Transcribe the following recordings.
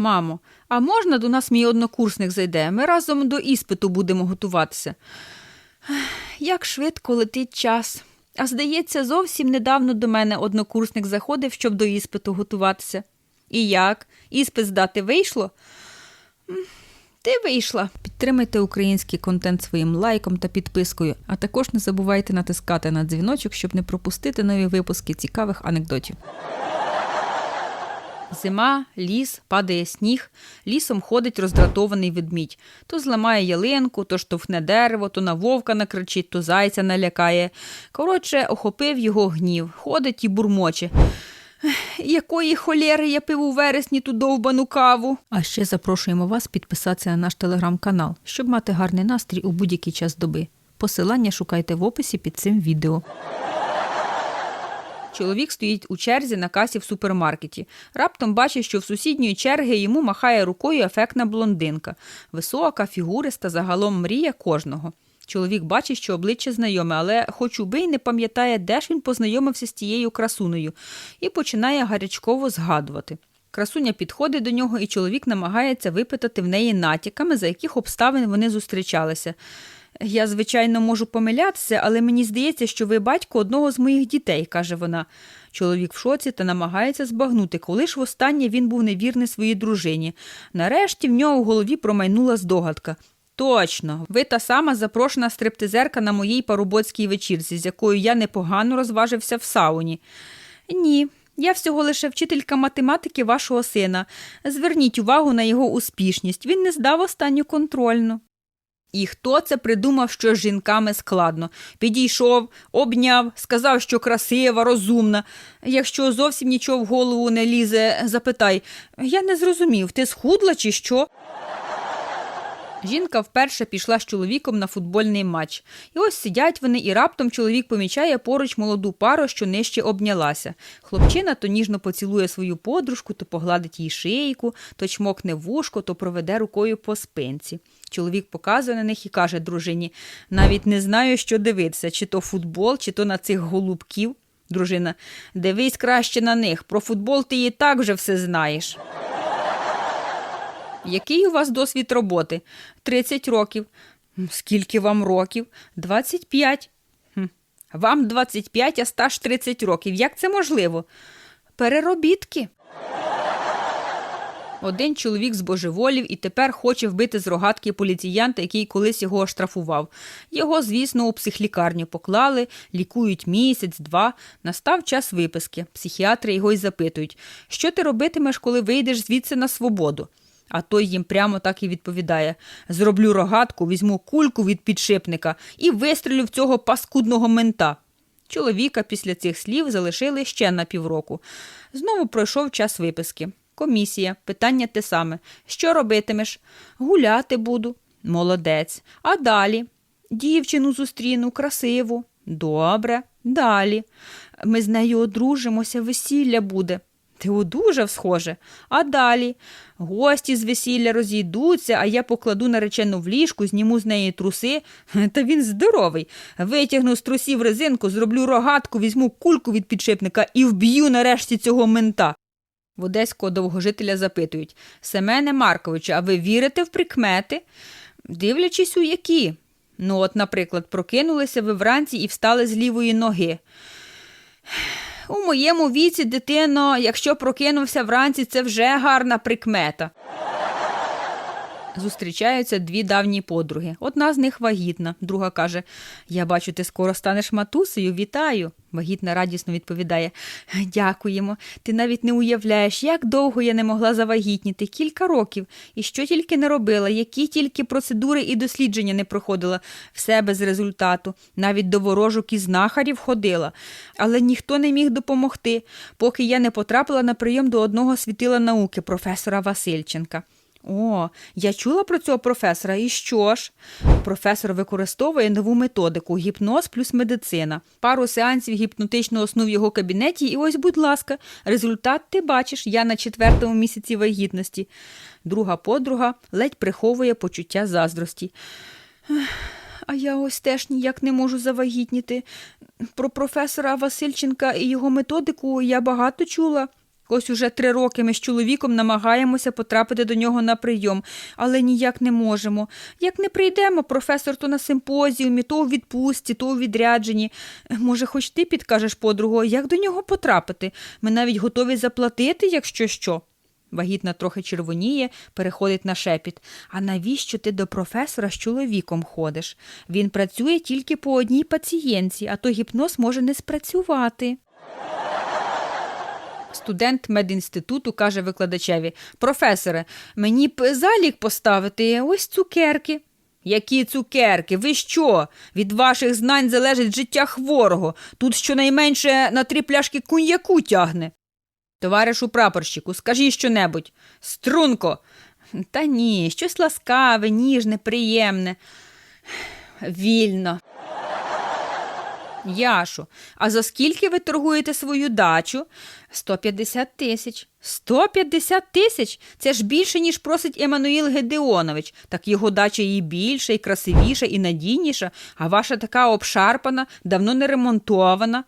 Мамо, а можна до нас мій однокурсник зайде? Ми разом до іспиту будемо готуватися. Як швидко летить час. А здається, зовсім недавно до мене однокурсник заходив, щоб до іспиту готуватися. І як? Іспит здати вийшло? Ти вийшла. Підтримайте український контент своїм лайком та підпискою, а також не забувайте натискати на дзвіночок, щоб не пропустити нові випуски цікавих анекдотів. Зима, ліс, падає сніг, лісом ходить роздратований ведмідь. То зламає ялинку, то штовхне дерево, то на вовка накричить, то зайця налякає. Коротше, охопив його гнів, ходить і бурмоче. Якої холєри я пив у вересні ту довбану каву. А ще запрошуємо вас підписатися на наш телеграм-канал, щоб мати гарний настрій у будь-який час доби. Посилання шукайте в описі під цим відео. Чоловік стоїть у черзі на касі в супермаркеті. Раптом бачить, що в сусідньої черги йому махає рукою ефектна блондинка. Висока, фігуриста, загалом мрія кожного. Чоловік бачить, що обличчя знайоме, але хоч убий не пам'ятає, де ж він познайомився з тією красунею, і починає гарячково згадувати. Красуня підходить до нього, і чоловік намагається випитати в неї натяками, за яких обставин вони зустрічалися. Я, звичайно, можу помилятися, але мені здається, що ви батько одного з моїх дітей, каже вона. Чоловік в шоці та намагається збагнути, коли ж востаннє він був невірний своїй дружині. Нарешті в нього в голові промайнула здогадка. Точно, ви та сама запрошена стриптизерка на моїй парубоцькій вечірці, з якою я непогано розважився в сауні. Ні, я всього лише вчителька математики вашого сина. Зверніть увагу на його успішність. Він не здав останню контрольну. І хто це придумав, що з жінками складно? Підійшов, обняв, сказав, що красива, розумна. Якщо зовсім нічого в голову не лізе, запитай я не зрозумів, ти схудла чи що? Жінка вперше пішла з чоловіком на футбольний матч. І ось сидять вони, і раптом чоловік помічає поруч молоду пару, що нижче обнялася. Хлопчина то ніжно поцілує свою подружку, то погладить їй шийку, то чмокне вушко, то проведе рукою по спинці. Чоловік показує на них і каже дружині: навіть не знаю, що дивитися, чи то футбол, чи то на цих голубків. Дружина, дивись краще на них. Про футбол ти і так вже все знаєш. Який у вас досвід роботи? 30 років. Скільки вам років? 25. «Хм, Вам 25, а стаж 30 років. Як це можливо? Переробітки. Один чоловік збожеволів і тепер хоче вбити з рогатки поліціянта, який колись його оштрафував. Його, звісно, у психлікарню поклали, лікують місяць-два. Настав час виписки. Психіатри його й запитують, що ти робитимеш, коли вийдеш звідси на свободу? А той їм прямо так і відповідає: зроблю рогатку, візьму кульку від підшипника і вистрілю в цього паскудного мента. Чоловіка після цих слів залишили ще на півроку. Знову пройшов час виписки. Комісія, питання те саме. Що робитимеш? Гуляти буду. Молодець. А далі? Дівчину зустріну, красиву. Добре. Далі. Ми з нею одружимося, весілля буде. Ти одужав, схоже. А далі гості з весілля розійдуться, а я покладу наречену в ліжку, зніму з неї труси. Та він здоровий. Витягну з трусів резинку, зроблю рогатку, візьму кульку від підшипника і вб'ю нарешті цього мента. В одеського довгожителя запитують Семене Марковичу, а ви вірите в прикмети? Дивлячись, у які? Ну, от, наприклад, прокинулися ви вранці і встали з лівої ноги. У моєму віці, дитино, якщо прокинувся вранці, це вже гарна прикмета. Зустрічаються дві давні подруги. Одна з них вагітна, друга каже: Я бачу, ти скоро станеш матусею, вітаю. Вагітна радісно відповідає: Дякуємо. Ти навіть не уявляєш, як довго я не могла завагітніти, кілька років, і що тільки не робила, які тільки процедури і дослідження не проходила, все без результату. Навіть до ворожок і знахарів ходила. Але ніхто не міг допомогти, поки я не потрапила на прийом до одного світила науки, професора Васильченка. О, я чула про цього професора, і що ж? Професор використовує нову методику гіпноз плюс медицина. Пару сеансів гіпнотичного сну в його кабінеті, і ось, будь ласка, результат ти бачиш, я на четвертому місяці вагітності. Друга подруга ледь приховує почуття заздрості. А я ось теж ніяк не можу завагітніти. Про професора Васильченка і його методику я багато чула. Ось уже три роки ми з чоловіком намагаємося потрапити до нього на прийом, але ніяк не можемо. Як не прийдемо, професор то на симпозіумі, то у відпустці, то у відрядженні. Може, хоч ти підкажеш подругу, як до нього потрапити? Ми навіть готові заплатити, якщо що. Вагітна трохи червоніє, переходить на шепіт. А навіщо ти до професора з чоловіком ходиш? Він працює тільки по одній пацієнтці, а то гіпноз може не спрацювати. Студент медінституту каже викладачеві: Професоре, мені б залік поставити ось цукерки. Які цукерки? Ви що? Від ваших знань залежить життя хворого. Тут щонайменше на три пляшки коньяку тягне. Товаришу прапорщику, скажіть щонебудь. Струнко. Та ні, щось ласкаве, ніжне, приємне. Вільно. Яшу, а за скільки ви торгуєте свою дачу? 150 тисяч. 150 тисяч? Це ж більше, ніж просить Еммануїл Гедеонович. Так його дача і більша, і красивіша, і надійніша, а ваша така обшарпана, давно не ремонтована.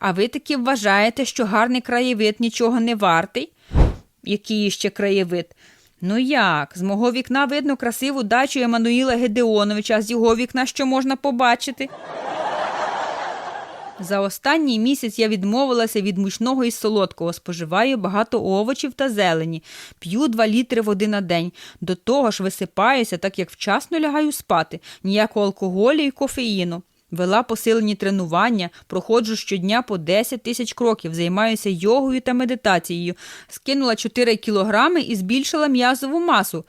А ви таки вважаєте, що гарний краєвид нічого не вартий? Який ще краєвид? Ну як? З мого вікна видно красиву дачу Еммануїла Гедеоновича, а з його вікна що можна побачити? За останній місяць я відмовилася від мучного і солодкого, споживаю багато овочів та зелені, п'ю два літри води на день. До того ж висипаюся, так як вчасно лягаю спати, ніякого алкоголю і кофеїну. Вела посилені тренування, проходжу щодня по 10 тисяч кроків, займаюся йогою та медитацією, скинула 4 кілограми і збільшила м'язову масу.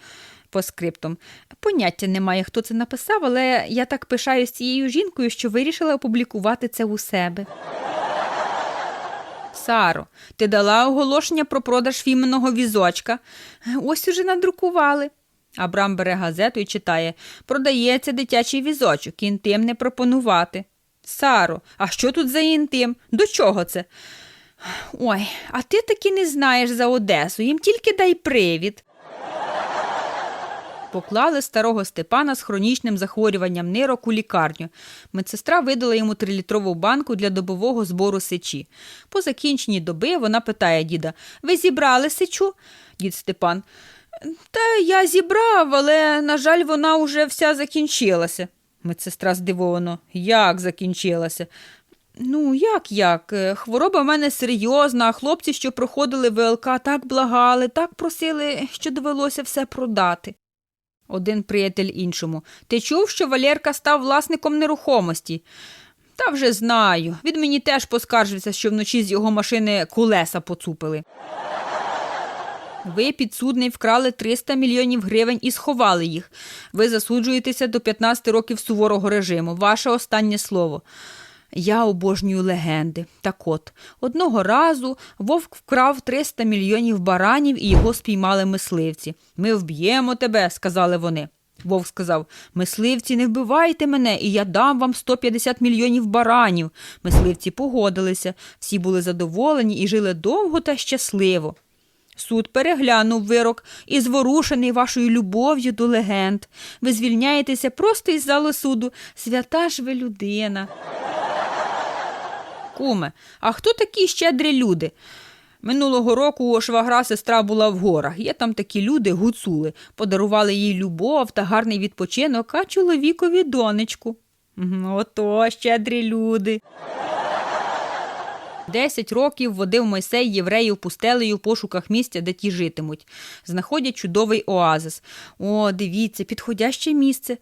По скриптам. Поняття немає, хто це написав, але я так пишаюсь цією жінкою, що вирішила опублікувати це у себе. Саро, ти дала оголошення про продаж фіменного візочка. Ось уже надрукували. Абрам бере газету і читає Продається дитячий візочок, інтим не пропонувати. Саро, а що тут за інтим? До чого це? Ой, а ти таки не знаєш за Одесу, їм тільки дай привід. Поклали старого Степана з хронічним захворюванням нирок у лікарню. Медсестра видала йому трилітрову банку для добового збору сечі. По закінченні доби вона питає діда Ви зібрали сечу? Дід Степан. Та я зібрав, але, на жаль, вона уже вся закінчилася. Медсестра здивовано. Як закінчилася? Ну, як як? Е, Хвороба в мене серйозна, а хлопці, що проходили ВЛК, так благали, так просили, що довелося все продати. Один приятель іншому. Ти чув, що Валерка став власником нерухомості? Та вже знаю. Він мені теж поскаржився, що вночі з його машини колеса поцупили. Ви, підсудний, вкрали 300 мільйонів гривень і сховали їх. Ви засуджуєтеся до 15 років суворого режиму. Ваше останнє слово. Я обожнюю легенди. Так от, одного разу вовк вкрав 300 мільйонів баранів і його спіймали мисливці. Ми вб'ємо тебе, сказали вони. Вовк сказав Мисливці, не вбивайте мене, і я дам вам 150 мільйонів баранів. Мисливці погодилися, всі були задоволені і жили довго та щасливо. Суд переглянув вирок і зворушений вашою любов'ю до легенд. Ви звільняєтеся просто із залу суду. Свята ж ви людина. Куме, а хто такі щедрі люди? Минулого року швагра сестра була в горах. Є там такі люди, гуцули, подарували їй любов та гарний відпочинок, а чоловікові донечку. Ото щедрі люди. Десять років водив Мойсей євреїв пустелею в пошуках місця, де ті житимуть. Знаходять чудовий оазис. О, дивіться, підходяще місце.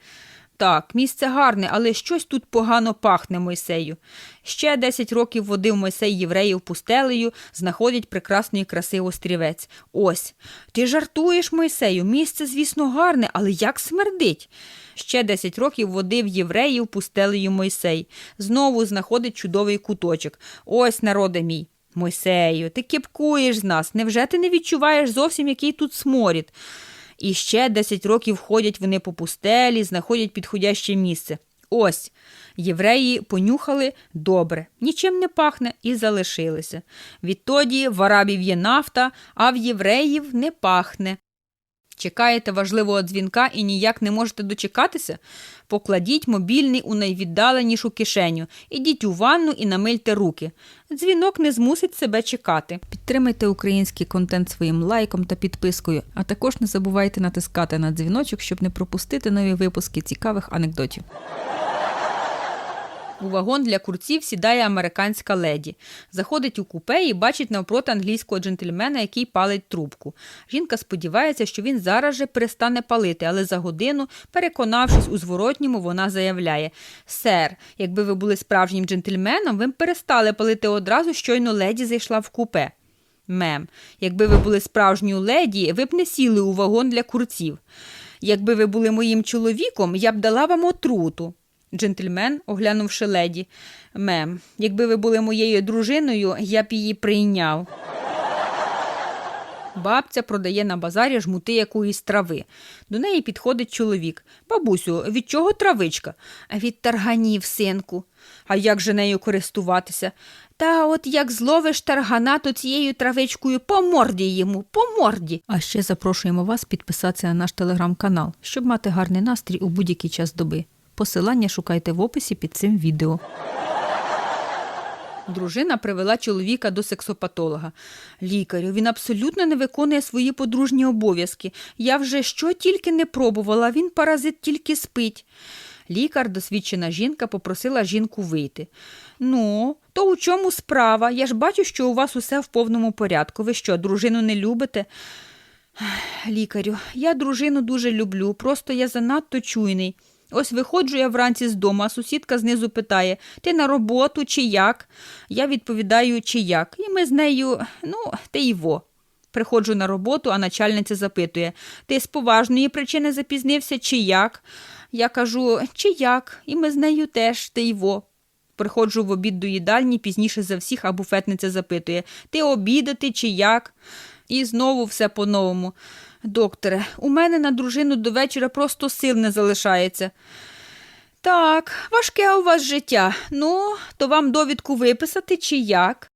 Так, місце гарне, але щось тут погано пахне Мойсею. Ще десять років водив Мойсей євреїв пустелею, знаходять прекрасної краси острівець. Ось. Ти жартуєш, Мойсею, місце, звісно, гарне, але як смердить. Ще десять років водив євреїв пустелею Мойсей. Знову знаходить чудовий куточок. Ось, народе мій. Мойсею, ти кипкуєш з нас. Невже ти не відчуваєш зовсім, який тут сморід? І ще 10 років ходять вони по пустелі, знаходять підходяще місце. Ось євреї понюхали добре, нічим не пахне і залишилися. Відтоді в арабів є нафта, а в євреїв не пахне. Чекаєте важливого дзвінка і ніяк не можете дочекатися? Покладіть мобільний у найвіддаленішу кишеню, ідіть у ванну і намильте руки. Дзвінок не змусить себе чекати. Підтримайте український контент своїм лайком та підпискою, а також не забувайте натискати на дзвіночок, щоб не пропустити нові випуски цікавих анекдотів. У вагон для курців сідає американська леді. Заходить у купе і бачить навпроти англійського джентльмена, який палить трубку. Жінка сподівається, що він зараз же перестане палити, але за годину, переконавшись у зворотньому, вона заявляє: Сер, якби ви були справжнім джентльменом, ви б перестали палити одразу, щойно леді зайшла в купе. Мем, якби ви були справжньою леді, ви б не сіли у вагон для курців. Якби ви були моїм чоловіком, я б дала вам отруту. Джентльмен, оглянувши леді. Мем, якби ви були моєю дружиною, я б її прийняв. Бабця продає на базарі жмути якоїсь трави. До неї підходить чоловік. Бабусю, від чого травичка? «А Від тарганів, синку. А як же нею користуватися? Та от як зловиш таргана, то цією травичкою по морді йому, по морді. А ще запрошуємо вас підписатися на наш телеграм-канал, щоб мати гарний настрій у будь-який час доби. Посилання шукайте в описі під цим відео. Дружина привела чоловіка до сексопатолога. Лікарю, він абсолютно не виконує свої подружні обов'язки. Я вже що тільки не пробувала, він паразит тільки спить. Лікар, досвідчена жінка, попросила жінку вийти. Ну, то у чому справа? Я ж бачу, що у вас усе в повному порядку. Ви що, дружину не любите? Лікарю, я дружину дуже люблю, просто я занадто чуйний. Ось виходжу я вранці з дому, а сусідка знизу питає: ти на роботу чи як? Я відповідаю, чи як. І ми з нею, ну, ти й во. Приходжу на роботу, а начальниця запитує: ти з поважної причини запізнився, чи як? Я кажу, чи як, і ми з нею теж ти й во. Приходжу в обід до їдальні пізніше за всіх, а буфетниця запитує: Ти обідати чи як? І знову все по-новому. Докторе, у мене на дружину до вечора просто сил не залишається. Так, важке у вас життя. Ну, то вам довідку виписати чи як?